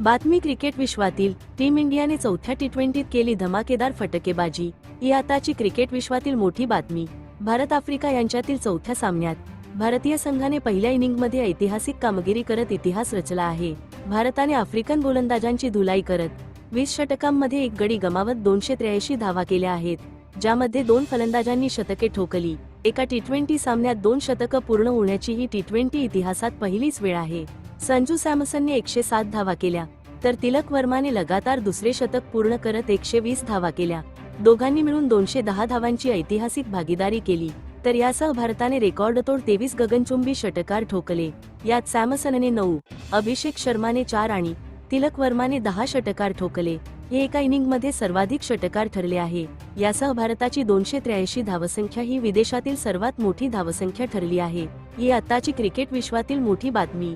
बातमी क्रिकेट विश्वातील टीम इंडियाने चौथ्या टी ट्वेंटीत केली धमाकेदार फटकेबाजी. ही आताची क्रिकेट विश्वातील मोठी बातमी. भारत आफ्रिका यांच्यातील चौथ्या सामन्यात भारतीय संघाने पहिल्या इनिंगमध्ये ऐतिहासिक कामगिरी करत इतिहास रचला आहे. भारताने आफ्रिकन गोलंदाजांची धुलाई करत वीस षटकांमध्ये एक गडी गमावत दोनशे त्र्याऐंशी धावा केल्या आहेत ज्यामध्ये दोन फलंदाजांनी शतके ठोकली. एका टी ट्वेंटी सामन्यात दोन शतकं पूर्ण होण्याची ही टी ट्वेंटी इतिहासात पहिलीच वेळ आहे. संजू सॅमसनने एकशे सात धावा केल्या तर तिलक वर्माने लगातार दुसरे शतक पूर्ण करत एकशे वीस धावा केल्या. दोघांनी मिळून दोनशे दहा धावांची ऐतिहासिक भागीदारी केली तर यासह भारताने रेकॉर्डतोड तेवीस गगनचुंबी षटकार ठोकले. यात सॅमसनने नऊ अभिषेक शर्माने चार आणि तिलक वर्माने दहा षटकार ठोकले. हे एका इनिंगमध्ये सर्वाधिक षटकार ठरले आहे. यासह भारताची दोनशे त्र्याऐंशी धावसंख्या ही विदेशातील सर्वात मोठी धावसंख्या ठरली आहे. ही आताची क्रिकेट विश्वातील मोठी बातमी.